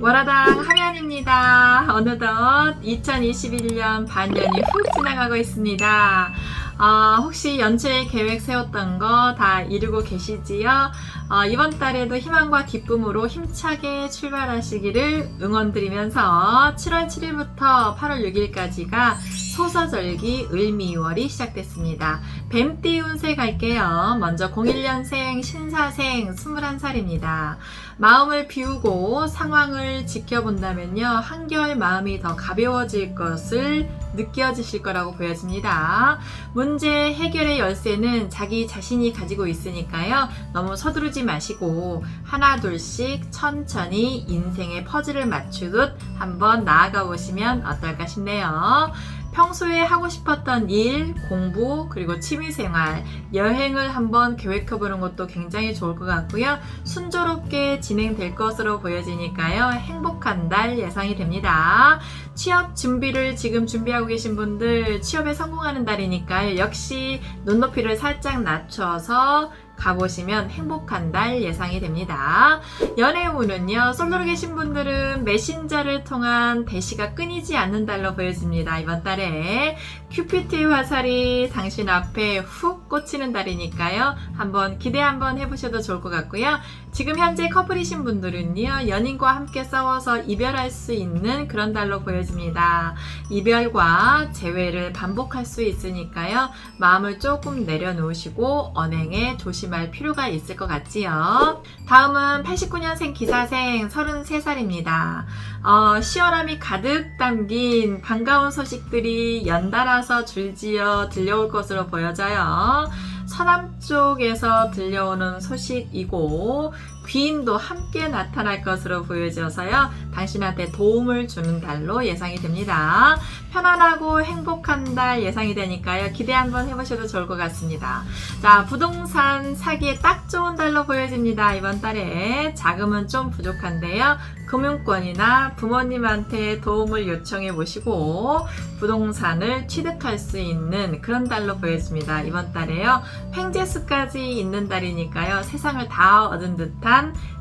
월화당 하면입니다. 어느덧 2021년 반년이 훅 지나가고 있습니다. 어, 혹시 연초에 계획 세웠던 거 다 이루고 계시지요? 어, 이번 달에도 희망과 기쁨으로 힘차게 출발하시기를 응원드리면서 7월 7일부터 8월 6일까지가 소서절기 을미월이 시작됐습니다. 뱀띠 운세 갈게요. 먼저 01년생 신사생 21살입니다. 마음을 비우고 상황을 지켜본다면요. 한결 마음이 더 가벼워질 것을 느껴지실 거라고 보여집니다. 문제 해결의 열쇠는 자기 자신이 가지고 있으니까요. 너무 서두르지 마시고 하나 둘씩 천천히 인생의 퍼즐을 맞추듯 한번 나아가 보시면 어떨까 싶네요. 평소에 하고 싶었던 일, 공부, 그리고 취미생활, 여행을 한번 계획해보는 것도 굉장히 좋을 것 같고요. 순조롭게 진행될 것으로 보여지니까요. 행복한 달 예상이 됩니다. 취업 준비를 지금 준비하고 계신 분들 취업에 성공하는 달이니까요. 역시 눈높이를 살짝 낮춰서 가보시면 행복한 달 예상이 됩니다. 연애 운은요, 솔로로 계신 분들은 메신저를 통한 대시가 끊이지 않는 달로 보여집니다. 이번 달에 큐피트의 화살이 당신 앞에 훅 꽂히는 달이니까요. 한번 기대 한번 해보셔도 좋을 것 같고요. 지금 현재 커플이신 분들은요, 연인과 함께 싸워서 이별할 수 있는 그런 달로 보여집니다. 이별과 재회를 반복할 수 있으니까요. 마음을 조금 내려놓으시고 언행에 조심할 필요가 있을 것 같지요. 다음은 89년생 기사생 33살입니다. 어, 시원함이 가득 담긴 반가운 소식들이 연달아서 줄지어 들려올 것으로 보여져요. 서남 쪽에서 들려오는 소식이고 귀인도 함께 나타날 것으로 보여져서요. 당신한테 도움을 주는 달로 예상이 됩니다. 편안하고 행복한 달 예상이 되니까요. 기대 한번 해보셔도 좋을 것 같습니다. 자, 부동산 사기에 딱 좋은 달로 보여집니다. 이번 달에 자금은 좀 부족한데요. 금융권이나 부모님한테 도움을 요청해 보시고 부동산을 취득할 수 있는 그런 달로 보여집니다. 이번 달에요. 횡재수까지 있는 달이니까요. 세상을 다 얻은 듯한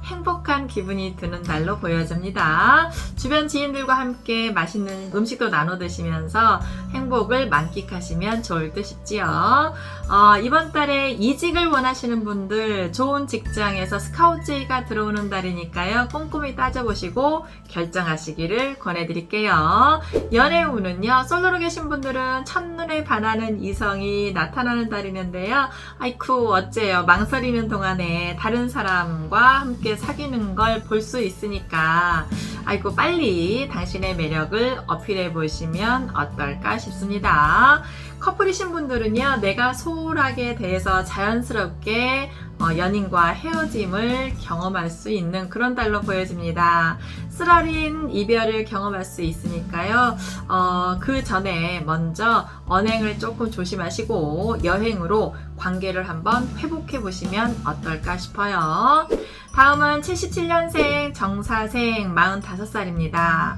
행복한 기분이 드는 달로 보여집니다. 주변 지인들과 함께 맛있는 음식도 나눠 드시면서 행복을 만끽하시면 좋을 듯 싶지요. 어, 이번 달에 이직을 원하시는 분들 좋은 직장에서 스카우트제의가 들어오는 달이니까요. 꼼꼼히 따져보시고 결정하시기를 권해드릴게요. 연애운은요. 솔로로 계신 분들은 첫눈에 반하는 이성이 나타나는 달이는데요. 아이쿠 어째요. 망설이는 동안에 다른 사람과 함께 사귀는 걸 볼 수 있으니까 아이고 빨리 당신의 매력을 어필해 보시면 어떨까 싶습니다. 커플이신 분들은요, 내가 소홀하게 대해서 자연스럽게 어, 연인과 헤어짐을 경험할 수 있는 그런 달로 보여집니다. 쓰라린 이별을 경험할 수 있으니까요. 어, 그 전에 먼저 언행을 조금 조심하시고 여행으로 관계를 한번 회복해 보시면 어떨까 싶어요. 다음은 77년생 정사생 45살입니다.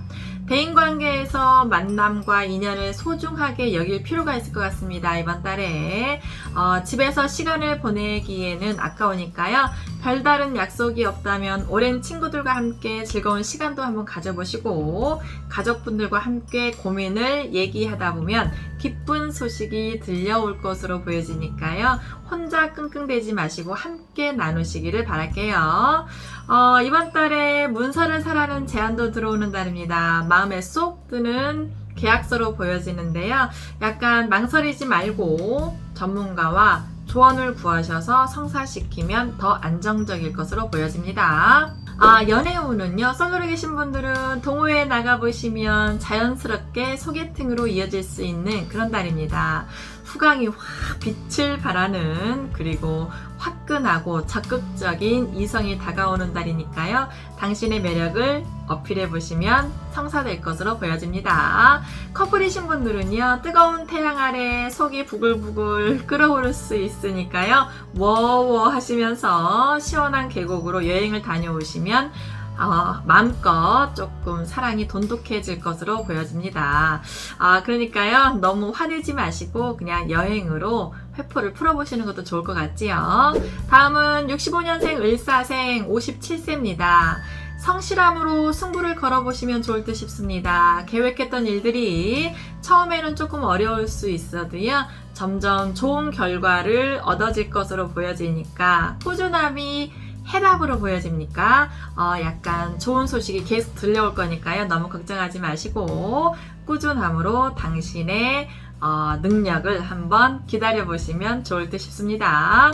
대인 관계에서 만남과 인연을 소중하게 여길 필요가 있을 것 같습니다. 이번 달에 어, 집에서 시간을 보내기에는 아까우니까요. 별다른 약속이 없다면 오랜 친구들과 함께 즐거운 시간도 한번 가져보시고 가족분들과 함께 고민을 얘기하다 보면 기쁜 소식이 들려올 것으로 보여지니까요. 혼자 끙끙대지 마시고 함께 나누시기를 바랄게요. 어, 이번 달에 문서를 사라는 제안도 들어오는 달입니다. 마음에 쏙 드는 계약서로 보여지는데요. 약간 망설이지 말고 전문가와 조언을 구하셔서 성사시키면 더 안정적일 것으로 보여집니다. 아, 연애운은요, 솔로로 계신 분들은 동호회에 나가보시면 자연스럽게 소개팅으로 이어질 수 있는 그런 달입니다. 후광이 확 빛을 발하는 그리고 화끈하고 적극적인 이성이 다가오는 달이니까요. 당신의 매력을 어필해 보시면 성사될 것으로 보여집니다. 커플이신 분들은요, 뜨거운 태양 아래 속이 부글부글 끓어오를 수 있으니까요. 워워 하시면서 시원한 계곡으로 여행을 다녀오시면 어, 마음껏 조금 사랑이 돈독해질 것으로 보여집니다. 아, 그러니까요, 너무 화내지 마시고 그냥 여행으로 회포를 풀어보시는 것도 좋을 것 같지요. 다음은 65년생 을사생 57세입니다. 성실함으로 승부를 걸어보시면 좋을 듯 싶습니다. 계획했던 일들이 처음에는 조금 어려울 수 있어도요. 점점 좋은 결과를 얻어질 것으로 보여지니까 꾸준함이 해답으로 보여집니까? 어, 약간 좋은 소식이 계속 들려올 거니까요. 너무 걱정하지 마시고 꾸준함으로 당신의 어, 능력을 한번 기다려 보시면 좋을 듯 싶습니다.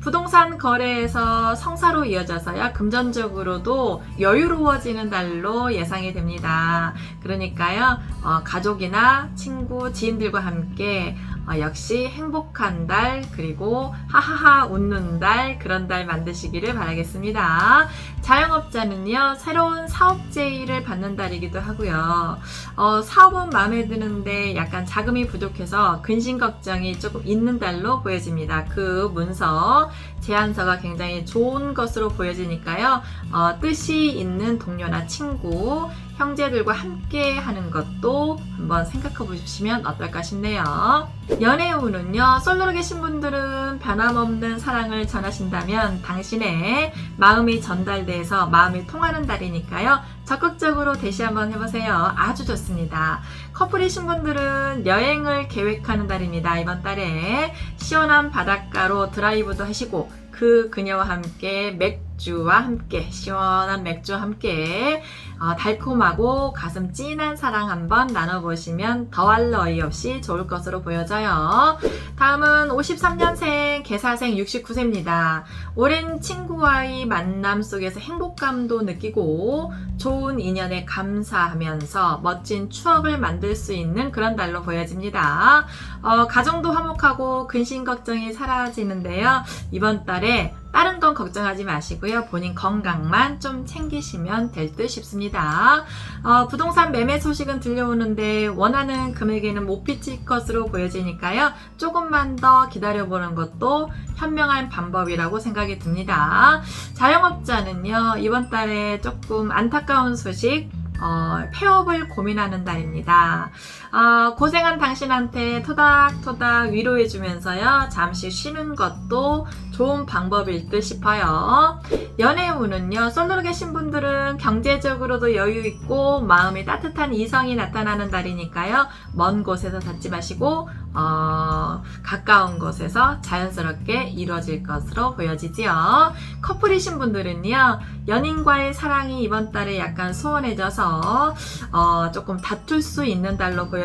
부동산 거래에서 성사로 이어져서야 금전적으로도 여유로워지는 달로 예상이 됩니다. 그러니까요, 어, 가족이나 친구, 지인들과 함께 어, 역시 행복한 달, 그리고 하하하 웃는 달, 그런 달 만드시기를 바라겠습니다. 자영업자는요, 새로운 사업 제의를 받는 달이기도 하고요. 어, 사업은 마음에 드는데 약간 자금이 부족해서 근심 걱정이 조금 있는 달로 보여집니다. 그 문서, 제안서가 굉장히 좋은 것으로 보여지니까요. 어, 뜻이 있는 동료나 친구, 형제들과 함께 하는 것도 한번 생각해 보시면 어떨까 싶네요. 연애 운은요, 솔로로 계신 분들은 변함없는 사랑을 전하신다면 당신의 마음이 전달돼서 마음이 통하는 달이니까요. 적극적으로 대시 한번 해보세요. 아주 좋습니다. 커플이신 분들은 여행을 계획하는 달입니다. 이번 달에 시원한 바닷가로 드라이브도 하시고 그 그녀와 함께 맥주 와 함께 시원한 맥주와 함께 어, 달콤하고 가슴 찐한 사랑 한번 나눠보시면 더할 나위 없이 좋을 것으로 보여져요. 다음은 53년생 개사생 69세입니다. 오랜 친구와의 만남 속에서 행복감도 느끼고 좋은 인연에 감사하면서 멋진 추억을 만들 수 있는 그런 달로 보여집니다. 어, 가정도 화목하고 근심 걱정이 사라지는데요. 이번 달에 다른 건 걱정하지 마시고요. 본인 건강만 좀 챙기시면 될 듯 싶습니다. 어, 부동산 매매 소식은 들려오는데 원하는 금액에는 못 비칠 것으로 보여지니까요. 조금만 더 기다려보는 것도 현명한 방법이라고 생각이 듭니다. 자영업자는요, 이번 달에 조금 안타까운 소식, 어, 폐업을 고민하는 달입니다. 어, 고생한 당신한테 토닥토닥 위로해주면서요, 잠시 쉬는 것도 좋은 방법일 듯 싶어요. 연애 운은요, 솔로로 계신 분들은 경제적으로도 여유 있고 마음이 따뜻한 이성이 나타나는 달이니까요, 먼 곳에서 찾지 마시고, 어, 가까운 곳에서 자연스럽게 이루어질 것으로 보여지지요. 커플이신 분들은요, 연인과의 사랑이 이번 달에 약간 소원해져서, 어, 조금 다툴 수 있는 달로 보여집니다.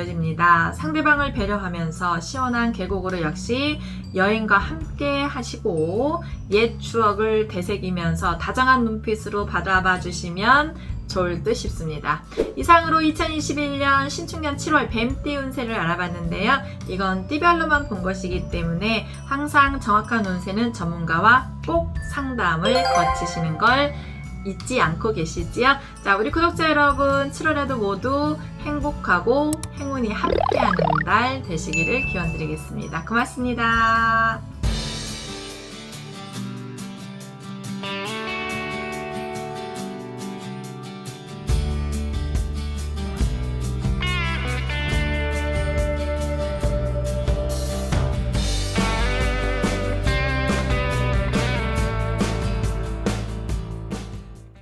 상대방을 배려하면서 시원한 계곡으로 역시 여행과 함께 하시고, 옛 추억을 되새기면서 다정한 눈빛으로 바라봐 주시면 좋을 듯 싶습니다. 이상으로 2021년 신축년 7월 뱀띠 운세를 알아봤는데요. 이건 띠별로만 본 것이기 때문에 항상 정확한 운세는 전문가와 꼭 상담을 거치시는 걸 잊지 않고 계시지요. 자, 우리 구독자 여러분, 7월에도 모두 행복하고 행운이 함께하는 달 되시기를 기원드리겠습니다. 고맙습니다.